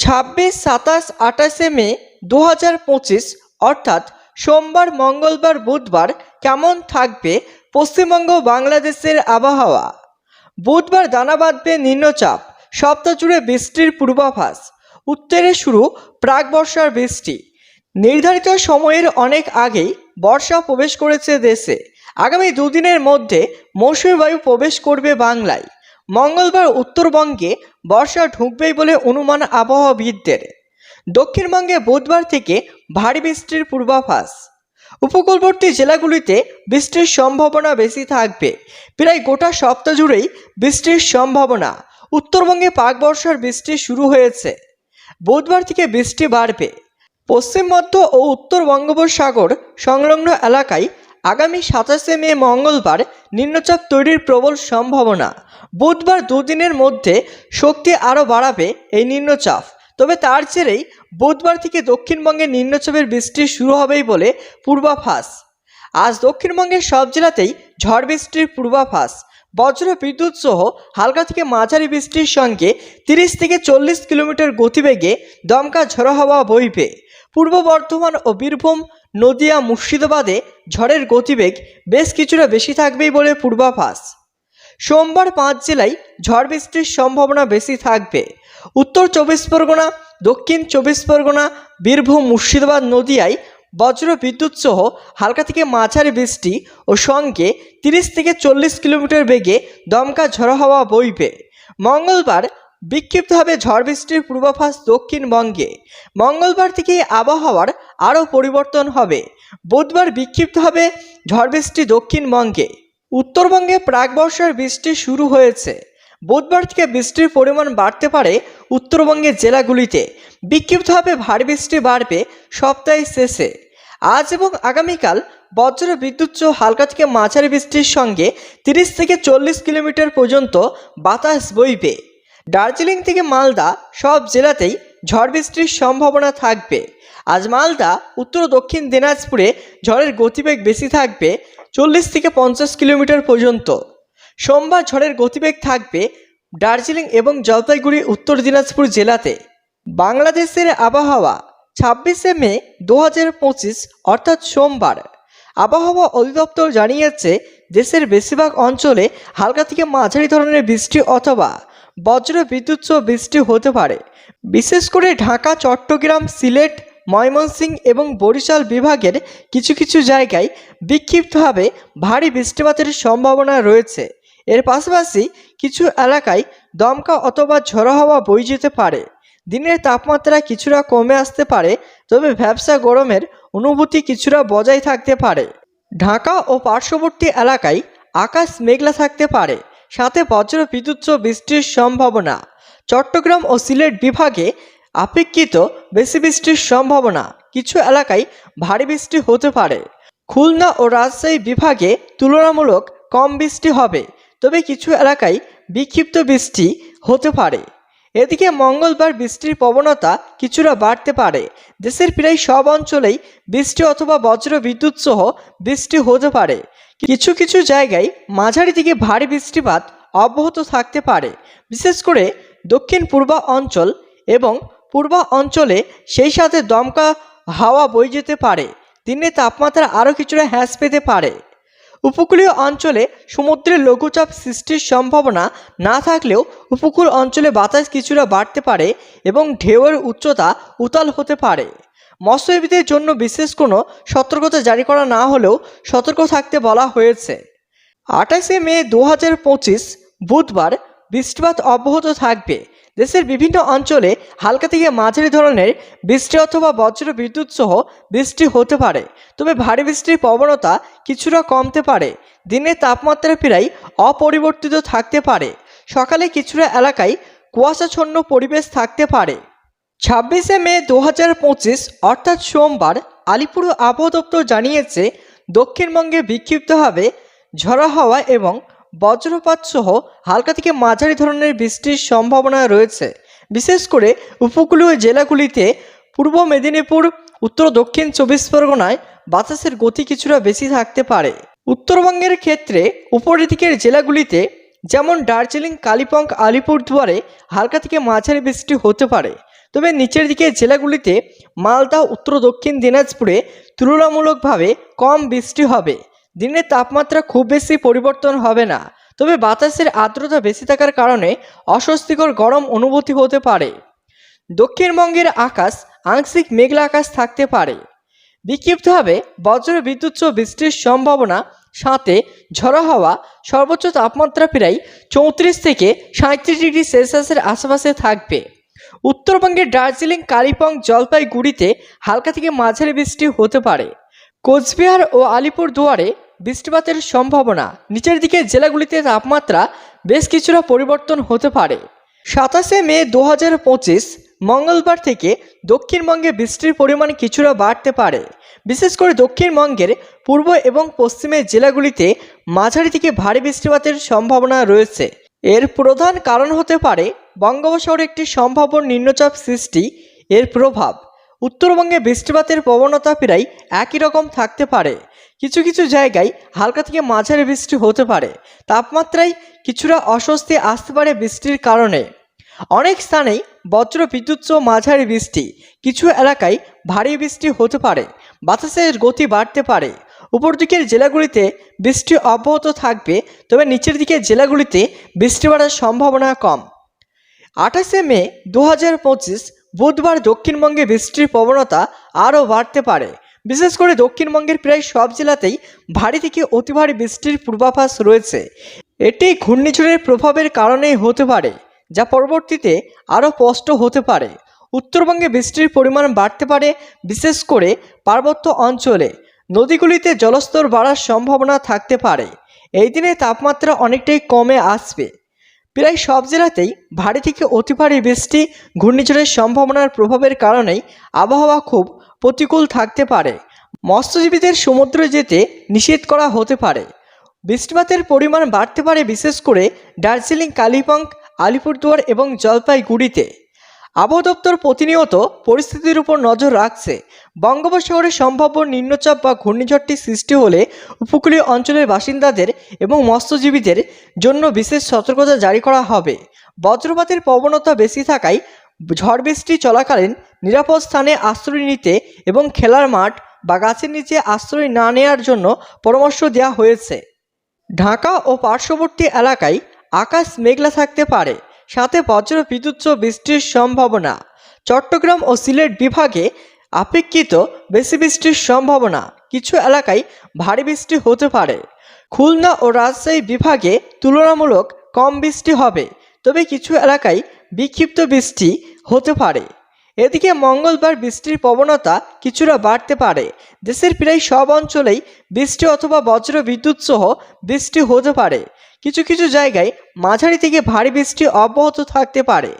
ছাব্বিশ, সাতাশ, আঠাশে মে দু হাজার পঁচিশ, অর্থাৎ সোমবার, মঙ্গলবার, বুধবার কেমন থাকবে পশ্চিমবঙ্গ বাংলাদেশের আবহাওয়া? বুধবার দানা বাঁধবে নিম্নচাপ সপ্তাহ জুড়ে বৃষ্টির পূর্বাভাস, উত্তরে শুরু প্রাক বর্ষার বৃষ্টি। নির্ধারিত সময়ের অনেক আগেই বর্ষা প্রবেশ করেছে দেশে। আগামী দুদিনের মধ্যে মৌসুমী বায়ু প্রবেশ করবে বাংলায়। মঙ্গলবার উত্তরবঙ্গে বর্ষা ঢুকবেই বলে অনুমান আবহাওয়াবিদদের। দক্ষিণবঙ্গে বুধবার থেকে ভারী বৃষ্টির পূর্বাভাস। উপকূলবর্তী জেলাগুলিতে বৃষ্টির সম্ভাবনা বেশি থাকবে। প্রায় গোটা সপ্তাহ জুড়েই বৃষ্টির সম্ভাবনা। উত্তরবঙ্গে পাক বর্ষার বৃষ্টি শুরু হয়েছে। বুধবার থেকে বৃষ্টি বাড়বে। পশ্চিম মধ্য ও উত্তর বঙ্গোপসাগর সংলগ্ন এলাকায় আগামী সাতাশে মে মঙ্গলবার নিম্নচাপ তৈরির প্রবল সম্ভাবনা। বুধবার দুদিনের মধ্যে শক্তি আরও বাড়াবে এই নিম্নচাপ। তবে তার জেরেই বুধবার থেকে দক্ষিণবঙ্গে নিম্নচাপের বৃষ্টি শুরু হবেই বলে পূর্বাভাস। আজ দক্ষিণবঙ্গের সব জেলাতেই ঝড় বৃষ্টির পূর্বাভাস। বজ্র বিদ্যুৎ সহ হালকা থেকে মাঝারি বৃষ্টির সঙ্গে তিরিশ থেকে চল্লিশ কিলোমিটার গতিবেগে দমকা ঝড়ো হাওয়া বইবে। পূর্ব বর্ধমান ও বীরভূম, নদিয়া, মুর্শিদাবাদে ঝড়ের গতিবেগ বেশ কিছুটা বেশি থাকবেই বলে পূর্বাভাস। সোমবার পাঁচ জেলায় ঝড় বৃষ্টির সম্ভাবনা বেশি থাকবে। উত্তর চব্বিশ পরগনা, দক্ষিণ চব্বিশ পরগনা, বীরভূম, মুর্শিদাবাদ নদিয়ায় বজ্র বিদ্যুৎ সহ হালকা থেকে মাঝারি বৃষ্টি ও সঙ্গে তিরিশ থেকে চল্লিশ কিলোমিটার বেগে দমকা ঝড়ো হাওয়া বইবে। মঙ্গলবার বিক্ষিপ্তভাবে ঝড় বৃষ্টির পূর্বাভাস দক্ষিণবঙ্গে। মঙ্গলবার থেকে আবহাওয়ার আরও পরিবর্তন হবে। বুধবার বিক্ষিপ্তভাবে ঝড় বৃষ্টি দক্ষিণবঙ্গে। উত্তরবঙ্গে প্রাক বর্ষার বৃষ্টি শুরু হয়েছে। বুধবার থেকে বৃষ্টির পরিমাণ বাড়তে পারে উত্তরবঙ্গের জেলাগুলিতে। বিক্ষিপ্তভাবে ভারী বৃষ্টি বাড়বে সপ্তাহের শেষে। আজ এবং আগামীকাল বজ্র বিদ্যুৎ সহ হালকা থেকে মাঝারি বৃষ্টির সঙ্গে তিরিশ থেকে চল্লিশ কিলোমিটার পর্যন্ত বাতাস বইবে। দার্জিলিং থেকে মালদা সব জেলাতেই ঝড় বৃষ্টির সম্ভাবনা থাকবে। আজ মালদা, উত্তর দক্ষিণ দিনাজপুরে ঝড়ের গতিবেগ বেশি থাকবে চল্লিশ থেকে পঞ্চাশ কিলোমিটার পর্যন্ত। সোমবার ঝড়ের গতিবেগ থাকবে দার্জিলিং এবং জলপাইগুড়ি উত্তর দিনাজপুর জেলাতে। বাংলাদেশের আবহাওয়া ছাব্বিশে মে দু পঁচিশ, অর্থাৎ সোমবার। আবহাওয়া অধিদপ্তর জানিয়েছে, দেশের বেশিরভাগ অঞ্চলে হালকা থেকে মাঝারি ধরনের বৃষ্টি অথবা বজ্র বিদ্যুৎ বৃষ্টি হতে পারে। বিশেষ করে ঢাকা, চট্টগ্রাম, সিলেট ময়মনসিংহ এবং বরিশাল বিভাগের কিছু কিছু জায়গায় বিক্ষিপ্তভাবে ভারী বৃষ্টিপাতের সম্ভাবনা রয়েছে। এর পাশাপাশি কিছু এলাকায় দমকা অথবা ঝড়ো হাওয়া বই যেতে পারে। দিনের তাপমাত্রা কিছুটা কমে আসতে পারে, তবে ভ্যাবসা গরমের অনুভূতি কিছুটা বজায় থাকতে পারে। ঢাকা ও পার্শ্ববর্তী এলাকায় আকাশ মেঘলা থাকতে পারে, সাথে বজ্র বিদ্যুৎ বৃষ্টির সম্ভাবনা। চট্টগ্রাম ও সিলেট বিভাগে আপেক্ষিত বেশি বৃষ্টির সম্ভাবনা কিছু এলাকায় ভারী বৃষ্টি হতে পারে। খুলনা ও রাজশাহী বিভাগে তুলনামূলক কম বৃষ্টি হবে, তবে কিছু এলাকায় বিক্ষিপ্ত বৃষ্টি হতে পারে। এদিকে মঙ্গলবার বৃষ্টির প্রবণতা কিছুটা বাড়তে পারে। দেশের প্রায় সব অঞ্চলেই বৃষ্টি অথবা বজ্র বিদ্যুৎ সহ বৃষ্টি হতে পারে। কিছু কিছু জায়গায় মাঝারি থেকে ভারী বৃষ্টিপাত অব্যাহত থাকতে পারে। বিশেষ করে দক্ষিণ পূর্ব অঞ্চল এবং পূর্ব অঞ্চলে সেই সাথে দমকা হাওয়া বয়ে যেতে পারে। দিনে তাপমাত্রা আরও কিছুটা হ্রাস পেতে পারে। উপকূলীয় অঞ্চলে সমুদ্রের লঘুচাপ সৃষ্টির সম্ভাবনা না থাকলেও উপকূল অঞ্চলে বাতাস কিছুটা বাড়তে পারে এবং ঢেউয়ের উচ্চতা উতাল হতে পারে। মৎস্যজীবীদের জন্য বিশেষ কোনো সতর্কতা জারি করা না হলেও সতর্ক থাকতে বলা হয়েছে। আঠাশে মে দু হাজার পঁচিশ বুধবার বৃষ্টিপাত অব্যাহত থাকবে। দেশের বিভিন্ন অঞ্চলে হালকা থেকে মাঝারি ধরনের বৃষ্টি অথবা বজ্র বিদ্যুৎ সহ বৃষ্টি হতে পারে। তবে ভারী বৃষ্টির প্রবণতা কিছুটা কমতে পারে। দিনের তাপমাত্রা প্রায় অপরিবর্তিত থাকতে পারে। সকালে কিছুটা এলাকায় কুয়াশাচ্ছন্ন পরিবেশ থাকতে পারে। ছাব্বিশে মে দু হাজার পঁচিশ, অর্থাৎ সোমবার, আলিপুর আবহাওয়া দপ্তর জানিয়েছে, দক্ষিণবঙ্গে বিক্ষিপ্তভাবে ঝড়ো হাওয়া এবং বজ্রপাত সহ হালকা থেকে মাঝারি ধরনের বৃষ্টির সম্ভাবনা রয়েছে। বিশেষ করে উপকূলীয় জেলাগুলিতে পূর্ব মেদিনীপুর, উত্তর দক্ষিণ চব্বিশ পরগনায় বাতাসের গতি কিছুটা বেশি থাকতে পারে। উত্তরবঙ্গের ক্ষেত্রে উপরের দিকের জেলাগুলিতে যেমন দার্জিলিং, কালিম্পং, আলিপুরদুয়ারে হালকা থেকে মাঝারি বৃষ্টি হতে পারে। তবে নিচের দিকে জেলাগুলিতে মালদা, উত্তর দক্ষিণ দিনাজপুরে তুলনামূলকভাবে কম বৃষ্টি হবে। দিনের তাপমাত্রা খুব বেশি পরিবর্তন হবে না, তবে বাতাসের আর্দ্রতা বেশি থাকার কারণে অস্বস্তিকর গরম অনুভূতি হতে পারে। দক্ষিণবঙ্গের আকাশ আংশিক মেঘলা আকাশ থাকতে পারে। বিক্ষিপ্তভাবে বজ্র বিদ্যুৎ বৃষ্টির সম্ভাবনা সাথে ঝড়ো হাওয়া সর্বোচ্চ তাপমাত্রা প্রায় চৌত্রিশ থেকে সাঁত্রিশ ডিগ্রি সেলসিয়াসের আশেপাশে থাকবে। উত্তরবঙ্গের দার্জিলিং, কালিম্পং, জলপাইগুড়িতে হালকা থেকে মাঝারি বৃষ্টি হতে পারে। কোচবিহার ও আলিপুর দুয়ারে বৃষ্টিপাতের সম্ভাবনা। নিচের দিকে জেলাগুলিতে তাপমাত্রা বেশ কিছুটা পরিবর্তন হতে পারে। সাতাশে মে দু হাজার পঁচিশ, মঙ্গলবার থেকে দক্ষিণবঙ্গে বৃষ্টির পরিমাণ কিছুটা বাড়তে পারে। বিশেষ করে দক্ষিণবঙ্গের পূর্ব এবং পশ্চিমের জেলাগুলিতে মাঝারি থেকে ভারী বৃষ্টিপাতের সম্ভাবনা রয়েছে। এর প্রধান কারণ হতে পারে বঙ্গোপসাগরে একটি সম্ভাব্য নিম্নচাপ সৃষ্টি। এর প্রভাব উত্তরবঙ্গে বৃষ্টিপাতের প্রবণতা প্রায় একই রকম থাকতে পারে। কিছু কিছু জায়গায় হালকা থেকে মাঝারি বৃষ্টি হতে পারে। তাপমাত্রায় কিছুটা অস্বস্তি আসতে পারে বৃষ্টির কারণে। অনেক স্থানেই বজ্র বিদ্যুৎ মাঝারি বৃষ্টি, কিছু এলাকায় ভারী বৃষ্টি হতে পারে। বাতাসের গতি বাড়তে পারে। উপর দিকের জেলাগুলিতে বৃষ্টি অব্যাহত থাকবে, তবে নিচের দিকের জেলাগুলিতে বৃষ্টি বাড়ার সম্ভাবনা কম। আঠাশে মে দু হাজার পঁচিশ বুধবার দক্ষিণবঙ্গে বৃষ্টির প্রবণতা আরও বাড়তে পারে। বিশেষ করে দক্ষিণবঙ্গের প্রায় সব জেলাতেই ভারী থেকে অতি ভারী বৃষ্টির পূর্বাভাস রয়েছে। এটি ঘূর্ণিঝড়ের প্রভাবের কারণেই হতে পারে, যা পরবর্তীতে আরও স্পষ্ট হতে পারে। উত্তরবঙ্গে বৃষ্টির পরিমাণ বাড়তে পারে, বিশেষ করে পার্বত্য অঞ্চলে। নদীগুলিতে জলস্তর বাড়ার সম্ভাবনা থাকতে পারে। এই দিনে তাপমাত্রা অনেকটাই কমে আসবে। প্রায় সব জেলাতেই ভারী থেকে অতি ভারী বৃষ্টি, ঘূর্ণিঝড়ের সম্ভাবনার প্রভাবের কারণেই আবহাওয়া খুব প্রতিকূল থাকতে পারে। মৎস্যজীবীদের সমুদ্রে যেতে নিষেধ করা হতে পারে। বৃষ্টিপাতের পরিমাণ বাড়তে পারে বিশেষ করে দার্জিলিং, কালিম্পং, আলিপুরদুয়ার এবং জলপাইগুড়িতে। আবহাওয়া দপ্তর প্রতিনিয়ত পরিস্থিতির উপর নজর রাখছে। বঙ্গোপসাগরে সম্ভাব্য নিম্নচাপ বা ঘূর্ণিঝড়টি সৃষ্টি হলে উপকূলীয় অঞ্চলের বাসিন্দাদের এবং মৎস্যজীবীদের জন্য বিশেষ সতর্কতা জারি করা হবে। বজ্রপাতের প্রবণতা বেশি থাকায় ঝড় বৃষ্টি চলাকালীন নিরাপদ স্থানে আশ্রয় নিতে এবং খেলার মাঠ বা গাছের নিচে আশ্রয় না নেওয়ার জন্য পরামর্শ দেওয়া হয়েছে। ঢাকা ও পার্শ্ববর্তী এলাকায় আকাশ মেঘলা থাকতে পারে। সাথে বজ্র বিদ্যুৎসহ বৃষ্টির সম্ভাবনা। চট্টগ্রাম ও সিলেট বিভাগে আপেক্ষিত বেশি বৃষ্টির সম্ভাবনা। কিছু এলাকায় ভারী বৃষ্টি হতে পারে। খুলনা ও রাজশাহী বিভাগে তুলনামূলক কম বৃষ্টি হবে, তবে কিছু এলাকায় বিক্ষিপ্ত বৃষ্টি হতে পারে। এদিকে মঙ্গলবার বৃষ্টির প্রবণতা কিছুটা বাড়তে পারে। দেশের প্রায় সব অঞ্চলেই বৃষ্টি অথবা বজ্র বিদ্যুৎ সহ বৃষ্টি হতে পারে। কিছু কিছু জায়গায় মাঝারি থেকে ভারী বৃষ্টি অব্যাহত থাকতে পারে।